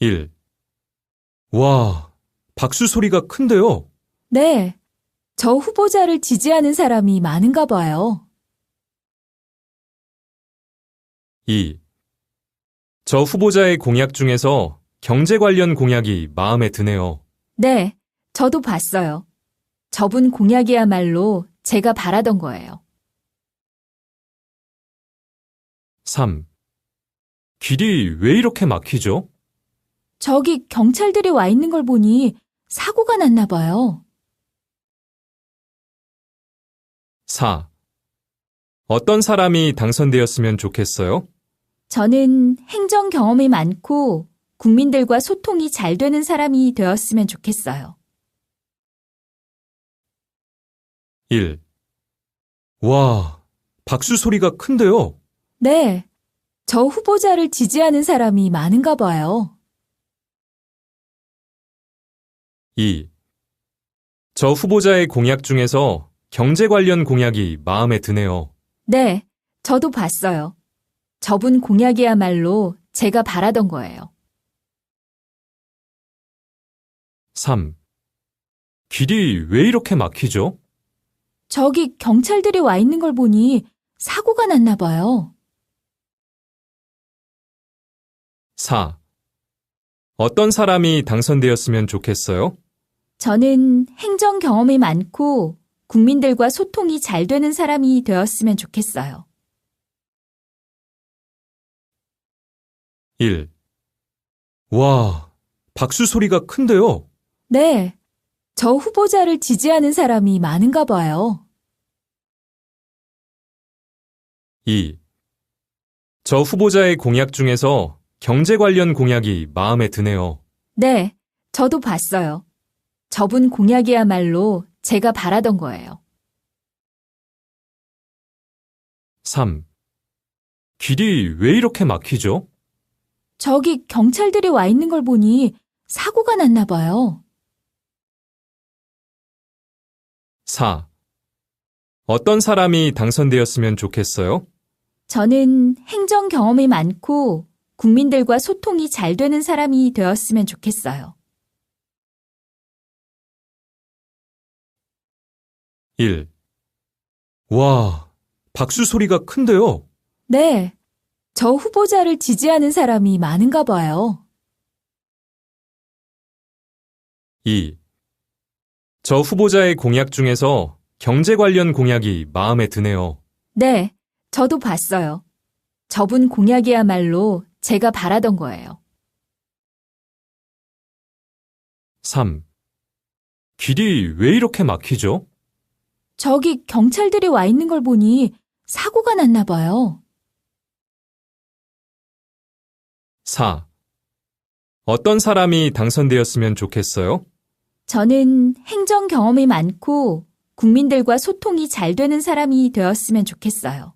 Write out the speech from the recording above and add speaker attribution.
Speaker 1: 1. 와, 박수 소리가 큰데요.
Speaker 2: 네. 저 후보자를 지지하는 사람이 많은가 봐요.
Speaker 1: 2. 저 후보자의 공약 중에서 경제 관련 공약이 마음에 드네요.
Speaker 2: 네. 저도 봤어요. 저분 공약이야말로 제가 바라던 거예요.
Speaker 1: 3. 길이 왜 이렇게 막히죠?
Speaker 2: 저기 경찰들이 와 있는 걸 보니 사고가 났나 봐요.
Speaker 1: 4. 어떤 사람이 당선되었으면 좋겠어요?
Speaker 2: 저는 행정 경험이 많고 국민들과 소통이 잘 되는 사람이 되었으면 좋겠어요.
Speaker 1: 1. 와, 박수 소리가 큰데요.
Speaker 2: 네. 저 후보자를 지지하는 사람이 많은가 봐요.
Speaker 1: 2. 저 후보자의 공약 중에서 경제 관련 공약이 마음에 드네요.
Speaker 2: 네. 저도 봤어요. 저분 공약이야말로 제가 바라던 거예요.
Speaker 1: 3. 길이 왜 이렇게 막히죠?
Speaker 2: 저기 경찰들이 와 있는 걸 보니 사고가 났나 봐요.
Speaker 1: 4. 어떤 사람이 당선되었으면 좋겠어요?
Speaker 2: 저는 행정 경험이 많고 국민들과 소통이 잘 되는 사람이 되었으면 좋겠어요.
Speaker 1: 1. 와, 박수 소리가 큰데요.
Speaker 2: 네. 저 후보자를 지지하는 사람이 많은가 봐요.
Speaker 1: 2. 저 후보자의 공약 중에서 경제 관련 공약이 마음에 드네요.
Speaker 2: 네. 저도 봤어요. 저분 공약이야말로 제가 바라던 거예요.
Speaker 1: 3. 길이 왜 이렇게 막히죠?
Speaker 2: 저기 경찰들이 와 있는 걸 보니 사고가 났나 봐요.
Speaker 1: 4. 어떤 사람이 당선되었으면 좋겠어요?
Speaker 2: 저는 행정 경험이 많고 국민들과 소통이 잘 되는 사람이 되었으면 좋겠어요.
Speaker 1: 1. 와, 박수 소리가 큰데요.
Speaker 2: 네. 저 후보자를 지지하는 사람이 많은가 봐요.
Speaker 1: 2. 저 후보자의 공약 중에서 경제 관련 공약이 마음에 드네요.
Speaker 2: 네. 저도 봤어요. 저분 공약이야말로 제가 바라던 거예요.
Speaker 1: 3. 길이 왜 이렇게 막히죠?
Speaker 2: 저기 경찰들이 와 있는 걸 보니 사고가 났나 봐요.
Speaker 1: 4. 어떤 사람이 당선되었으면 좋겠어요?
Speaker 2: 저는 행정 경험이 많고 국민들과 소통이 잘 되는 사람이 되었으면 좋겠어요.